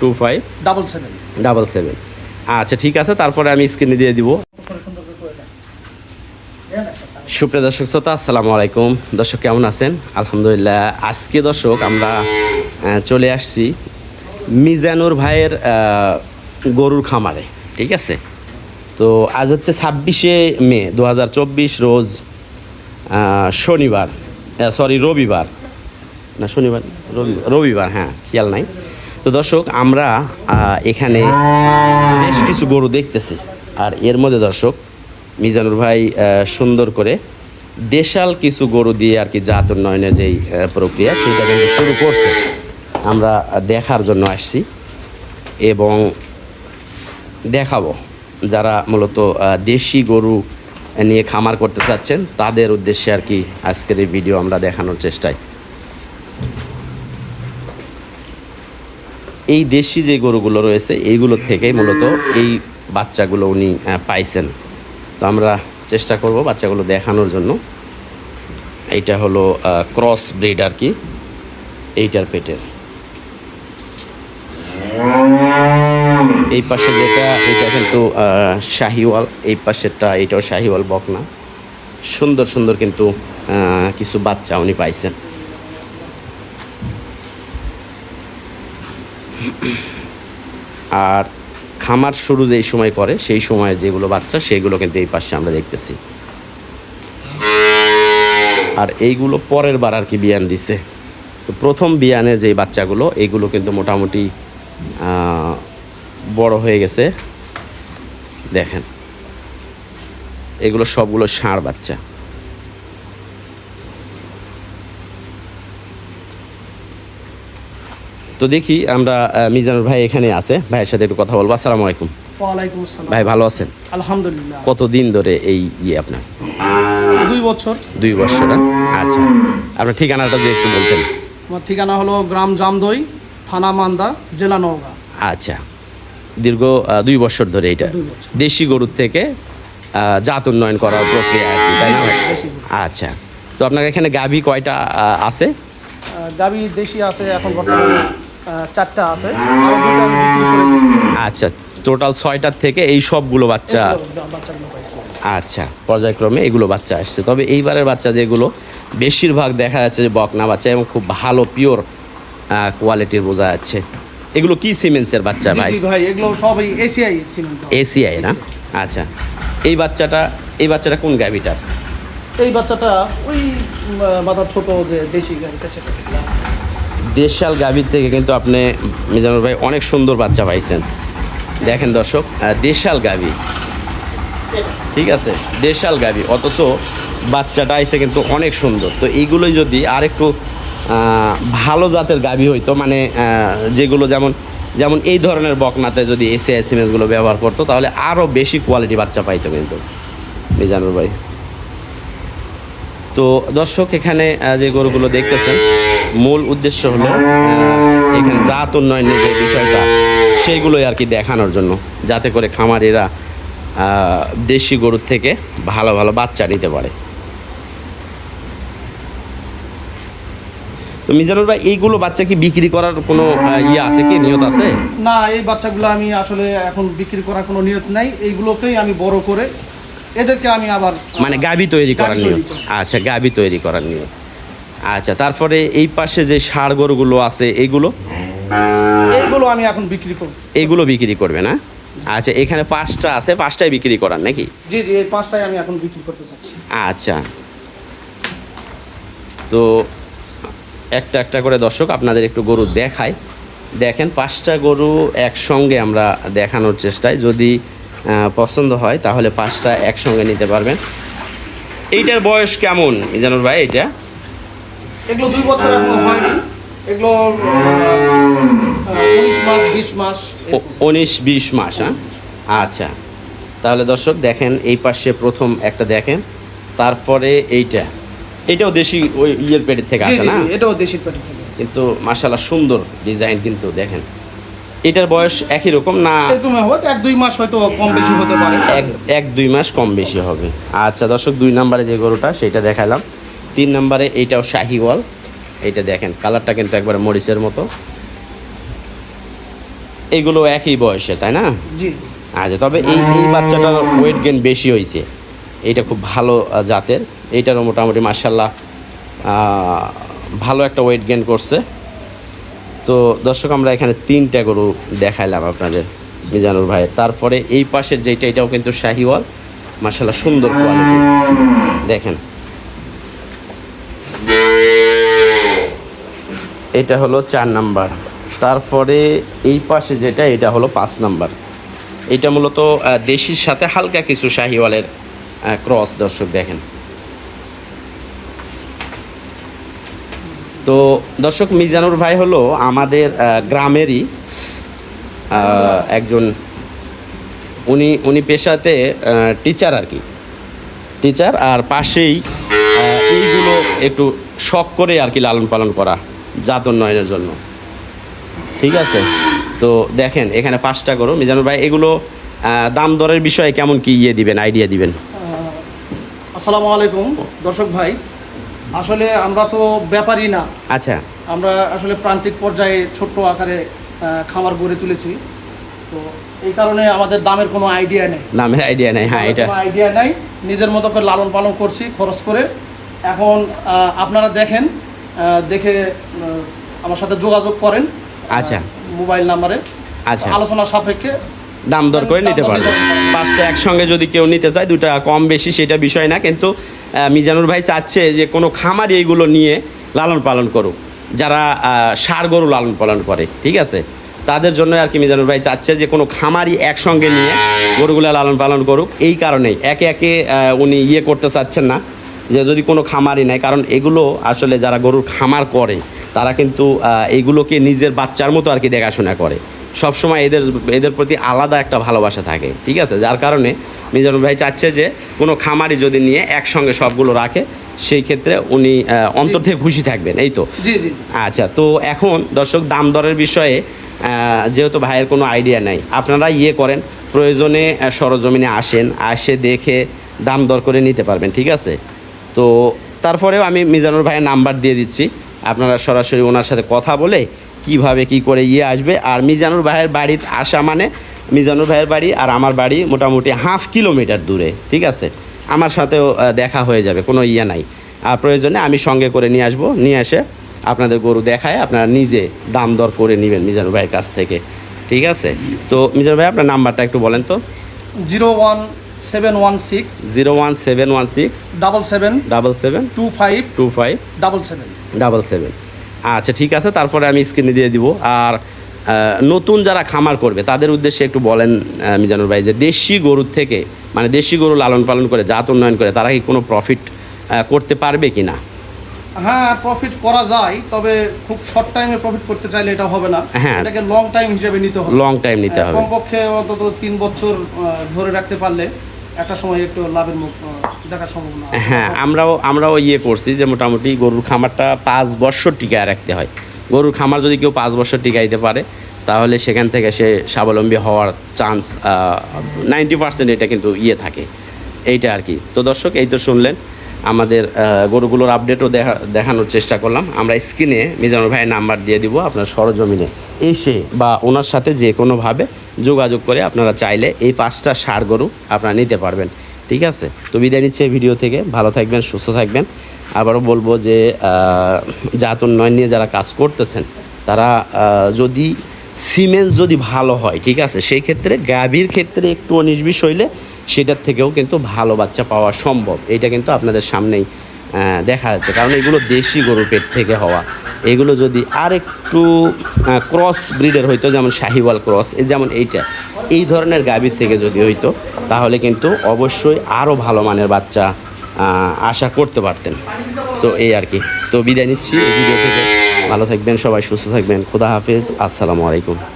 Two five double seven double seven আচ্ছা ঠিক আছে তারপরে আমি স্ক্রিনে দিয়ে দিব। সুপ্রিয় দর্শক শ্রোতা আসসালামু আলাইকুম। দর্শক কেমন আছেন? আলহামদুলিল্লাহ। আজকে দর্শক আমরা চলে আসছি মিজানুর ভাইয়ের গরুর খামারে ঠিক আছে? তো আজ হচ্ছে ছাব্বিশে মে দু হাজার চব্বিশ রোজ শনিবার সরি রবিবার। না শনিবার রবিবার রবিবার হ্যাঁ খেয়াল নাই। তো দর্শক, আমরা এখানে বেশ কিছু গরু দেখতেছি। আর এর মধ্যে দর্শক, মিজানুর ভাই সুন্দর করে দেশাল কিছু গরু দিয়ে আর কি জাত উন্নয়নের যেই প্রক্রিয়া, সেটা কিন্তু শুরু করছে। আমরা দেখার জন্য আসছি এবং দেখাবো যারা মূলত দেশি গরু নিয়ে খামার করতে চাচ্ছেন, তাদের উদ্দেশ্যে আর কি আজকের এই ভিডিও আমরা দেখানোর চেষ্টায়। এই দেশি যে গরুগুলো রয়েছে এইগুলোর থেকেই মূলত এই বাচ্চাগুলো উনি পাইছেন। তো আমরা চেষ্টা করব বাচ্চাগুলো দেখানোর জন্য। এইটা হলো ক্রস ব্রিড আর কি। এইটার পেটের। এই পাশে যেটা, এটা কিন্তু শাহিওয়াল। এই পাশেরটা, এটাও শাহিওয়াল বকনা। সুন্দর সুন্দর কিন্তু কিছু বাচ্চা উনি পাইছেন। আর খামার শুরু যেই সময় করে, সেই সময় যেগুলো বাচ্চা, সেগুলো কিন্তু এই পাশে আমরা দেখতেছি। আর এইগুলো পরের বার আর কি বিয়ান দিছে। তো প্রথম বিয়ানের যেই বাচ্চাগুলো এইগুলো কিন্তু মোটামুটি বড় হয়ে গেছে। দেখেন, এগুলো সবগুলো ষাঁড় বাচ্চা। তো দেখি আমরা মিজানুর ভাই এখানে আছে। ভাইয়ের সাথে একটু কথা বলব। আসসালামু আলাইকুম। ওয়ালাইকুম আসসালাম। ভাই ভালো আছেন? আলহামদুলিল্লাহ। কতদিন ধরে এই ইয়ে আপনার? দুই বছর। দুই বছর আচ্ছা। আপনার ঠিকানাটা যদি একটু বলতেন। আমার ঠিকানা হলো গ্রাম জামদই থানা মান্দা জেলা নওগাঁ। আচ্ছা। দীর্ঘ দুই বছর ধরে এটা। দেশি গরুর থেকে জাত উন্নয়ন করার প্রক্রিয়া আর কি তাই না? আচ্ছা। তো আপনার এখানে গাভী কয়টা আছে? গাভী দেশি আছে এখন বর্তমানে চারটা আছে। আচ্ছা টোটাল ছয়টার থেকে এই সবগুলো বাচ্চা আচ্ছা পর্যায়ক্রমে এগুলো বাচ্চা আসছে। তবে এইবারের বাচ্চা যেগুলো বেশিরভাগ দেখা যাচ্ছে যে বকনা বাচ্চা এবং খুব ভালো পিওর কোয়ালিটির বোঝা যাচ্ছে। এগুলো কি সিমেন্সের বাচ্চা ভাই? ভাই এগুলো সবই এসিআই এসিআই না? আচ্ছা এই বাচ্চাটা এই বাচ্চাটা কোন গাভিটার? এই বাচ্চাটা ওই মাথার ছোট যে দেশি গাড়িটা সেটা দেশাল গাভীর থেকে কিন্তু আপনি মিজানুর ভাই অনেক সুন্দর বাচ্চা পাইছেন। দেখেন দর্শক দেশাল গাভী। ঠিক আছে, দেশাল গাভী। অথচ বাচ্চাটা আইসে কিন্তু অনেক সুন্দর। তো এইগুলোই যদি আরেকটু ভালো জাতের গাভী হইতো মানে যেগুলো যেমন যেমন এই ধরনের বকনাতে যদি এসি এসএমএসগুলো ব্যবহার করতো, তাহলে আরও বেশি কোয়ালিটি বাচ্চা পাইতো কিন্তু মিজানুর ভাই। তো দর্শক, এখানে যে গরুগুলো দেখতেছেন, মূল উদ্দেশ্য হলো এখানে জাত উন্নয়নের যে বিষয়টা, সেইগুলোই আর কি দেখানোর জন্য, যাতে করে খামারিরা দেশি গরুর থেকে ভালো ভালো বাচ্চা নিতে পারে। তো মিজানুর ভাই, এইগুলো বাচ্চা কি বিক্রি করার কোনো ইয়ে আছে কি? নিয়ত আছে? না, এই বাচ্চাগুলো আমি আসলে এখন বিক্রি করার কোনো নিয়ত নাই। এইগুলোকেই আমি বড় করে এদেরকে আমি আবার মানে গাবি তৈরি করার করা। আচ্ছা গাবি তৈরি করার নিয়ম। আচ্ছা তারপরে এই পাশে যে ষাড় গরুগুলো আছে এইগুলো এইগুলো আমি এখন বিক্রি করব। এগুলো বিক্রি করবে না? আচ্ছা এখানে পাঁচটা আছে পাঁচটাই বিক্রি করার নাকি? জি জি এই পাঁচটাই আমি এখন বিক্রি করতে চাচ্ছি। আচ্ছা। তো একটা একটা করে দর্শক আপনাদের একটু গরু দেখাই দেখেন পাঁচটা গরু একসঙ্গে আমরা দেখানোর চেষ্টায়। যদি পছন্দ হয় তাহলে পাঁচটা একসঙ্গে নিতে পারবেন। এইটার বয়স কেমন মিজানুর ভাই এটা এগুলো দুই বছর এখনও হয়নি। এগুলো উনিশ মাস বিশ মাস। উনিশ বিশ মাস হ্যাঁ? আচ্ছা। তাহলে দর্শক দেখেন এই পাশে প্রথম একটা দেখেন তারপরে এইটা। এটাও দেশি ওই ইয়ের পেটের থেকে আসে না? এটাও দেশি পেটি থেকে কিন্তু মাশাল্লাহ সুন্দর ডিজাইন কিন্তু দেখেন। এটার বয়স একই রকম? না। এক দুই মাস হয়তো কম বেশি হতে পারে। এক এক দুই মাস কম বেশি হবে। আচ্ছা দর্শক দুই নম্বরে যে গরুটা সেটা দেখালাম। তিন নম্বরে এইটাও শাহিওয়াল। এইটা দেখেন কালারটা কিন্তু একবার মরিচের মতো। এগুলো একই বয়সে তাই না? জি। আচ্ছা তবে এই এই বাচ্চাটার ওয়েট গেন বেশি হয়েছে। এটা খুব ভালো জাতের। এইটারও মোটামুটি মার্শাল্লাহ ভালো একটা ওয়েট গেন করছে। তো দর্শক, আমরা এখানে তিনটা গরু দেখাইলাম আপনাদের, মিজানুর ভাই। তারপরে এই পাশের যেটা এটাও কিন্তু শাহিওয়াল। মার্শাল্লাহ সুন্দর কোয়ালিটি দেখেন। এটা হলো চার নাম্বার। তারপরে এই পাশে যেটা, এটা হলো পাঁচ নাম্বার। এটা মূলত দেশির সাথে হালকা কিছু শাহিওয়ালের ক্রস দর্শক, দেখেন। তো দর্শক, মিজানুর ভাই হলো আমাদের গ্রামেরই একজন, উনি উনি পেশাতে টিচার আর কি। টিচার আর পাশেই এইগুলো একটু শখ করে আর কি লালন পালন করা, জাত উন্নয়নের জন্য। ঠিক আছে? তো দেখেন, এখানে পাঁচটা করো মিজানুর ভাই, এগুলো দাম দরের বিষয়ে কেমন কি ইয়ে দিবেন আইডিয়া দিবেন? আসসালামু আলাইকুম, দর্শক ভাই। আসলে আমরা তো ব্যাপারই না। আচ্ছা। আমরা আসলে প্রান্তিক পর্যায়ে ছোট্ট আকারে খামার গড়ে তুলেছি। তো এই কারণে আমাদের দামের কোনো আইডিয়া নেই। নামের আইডিয়া নেই হ্যাঁ এটা কোনো আইডিয়া নাই। নিজের মতো করে লালন পালন করছি খরচ করে। এখন আপনারা দেখেন দেখে আমার সাথে যোগাযোগ করেন আচ্ছা। মোবাইল নাম্বারে। আচ্ছা। আলোচনা সাপেক্ষে দাম দর করে নিতে দাম দর পারবে। পাঁচটা একসঙ্গে যদি কেউ নিতে চায় দুটা কম বেশি সেটা বিষয় না কিন্তু মিজানুর ভাই চাচ্ছে যে কোনো খামারি এইগুলো নিয়ে লালন পালন করুক। যারা ষাঁড় গরু লালন পালন করে, ঠিক আছে? তাদের জন্য আর কি মিজানুর ভাই চাচ্ছে যে কোনো খামারি একসঙ্গে নিয়ে গরুগুলো লালন পালন করুক। এই কারণেই একে একে উনি ইয়ে করতে চাচ্ছেন না যে যদি কোনো খামারই নেয়, কারণ এগুলো আসলে যারা গরুর খামার করে, তারা কিন্তু এইগুলোকে নিজের বাচ্চার মতো আর কি দেখাশোনা করে। সবসময় এদের এদের প্রতি আলাদা একটা ভালোবাসা থাকে ঠিক আছে? যার কারণে মিজানুর ভাই চাচ্ছে যে কোনো খামারি যদি নিয়ে একসঙ্গে সবগুলো রাখে সেই ক্ষেত্রে উনি অন্তর থেকে খুশি থাকবেন এই তো? আচ্ছা তো এখন দর্শক দাম দরের বিষয়ে যেহেতু ভাইয়ের কোনো আইডিয়া নাই আপনারা ইয়ে করেন প্রয়োজনে সরজমিনে আসেন আসে দেখে দাম দর করে নিতে পারবেন ঠিক আছে? তো তারপরেও আমি মিজানুর ভাইয়ের নাম্বার দিয়ে দিচ্ছি আপনারা সরাসরি ওনার সাথে কথা বলে কীভাবে কি করে ইয়ে আসবে। আর মিজানুর ভাইয়ের বাড়িতে আসা মানে মিজানুর ভাইয়ের বাড়ি আর আমার বাড়ি মোটামুটি হাফ কিলোমিটার দূরে ঠিক আছে? আমার সাথেও দেখা হয়ে যাবে কোনো ইয়ে নাই। আর প্রয়োজনে আমি সঙ্গে করে নিয়ে আসব নিয়ে এসে আপনাদের গরু দেখায় আপনারা নিজে দাম দর করে নেবেন মিজানুর ভাইয়ের কাছ থেকে ঠিক আছে? তো মিজানুর ভাই আপনার নাম্বারটা একটু বলেন তো। Zero one seven one six zero one seven one six double seven double seven two five two five double seven. Double seven. আচ্ছা ঠিক আছে তারপরে আমি স্ক্রিনে দিয়ে দিব। আর নতুন যারা খামার করবে তাদের উদ্দেশ্যে একটু বলেন মিজানুর ভাই যে দেশি গরুর থেকে মানে দেশি গরু লালন পালন করে জাত উন্নয়ন করে তারা কি কোনো প্রফিট করতে পারবে কি না হ্যাঁ প্রফিট করা যায় তবে খুব শর্ট টাইমে প্রফিট করতে চাইলে এটা হবে না। হ্যাঁ। এটাকে লং টাইম হিসেবে নিতে হবে। লং টাইম নিতে হবে। কমপক্ষে অন্তত তিন বছর ধরে রাখতে পারলে একটা সময় একটু লাভের মুখ দেখার সম্ভাবনা হ্যাঁ আমরাও আমরাও ইয়ে করছি যে মোটামুটি গরুর খামারটা পাঁচ বছর টিকায় রাখতে হয়। গরুর খামার যদি কেউ পাঁচ বছর টিকাইতে পারে, তাহলে সেখান থেকে সে স্বাবলম্বী হওয়ার চান্স নাইনটি পার্সেন্ট এটা কিন্তু ইয়ে থাকে। এইটা আর কি। তো দর্শক, এই তো শুনলেন। আমাদের গরুগুলোর আপডেটও দেখা, দেখানোর চেষ্টা করলাম। আমরা স্ক্রিনে মিজানুর ভাইয়ের নাম্বার দিয়ে দিব, আপনার সরজমিনে এসে বা ওনার সাথে যে কোনোভাবে যোগাযোগ করে আপনারা চাইলে এই পাঁচটা সার গরু আপনারা নিতে পারবেন। ঠিক আছে? তো বিদায় নিচ্ছে এই ভিডিও থেকে। ভালো থাকবেন, সুস্থ থাকবেন। আবারও বলব যে জাত উন্নয়ন নিয়ে যারা কাজ করতেছেন, তারা যদি সিমেন্ট যদি ভালো হয়, ঠিক আছে? সেই ক্ষেত্রে গাভীর ক্ষেত্রে একটু বিশ হইলে সেটার থেকেও কিন্তু ভালো বাচ্চা পাওয়া সম্ভব। এটা কিন্তু আপনাদের সামনেই দেখা যাচ্ছে। কারণ এগুলো দেশি গরুর পেট থেকে হওয়া। এগুলো যদি আর একটু ক্রস ব্রিডের হইতো, যেমন শাহিওয়াল ক্রস যেমন এইটা, এই ধরনের গাভীর থেকে যদি হইতো, তাহলে কিন্তু অবশ্যই আরও ভালো মানের বাচ্চা আশা করতে পারতেন। তো এই আর কি। তো বিদায় নিচ্ছি এই ভিডিও থেকে। ভালো থাকবেন সবাই, সুস্থ থাকবেন। খোদা হাফেজ। আসসালামু আলাইকুম।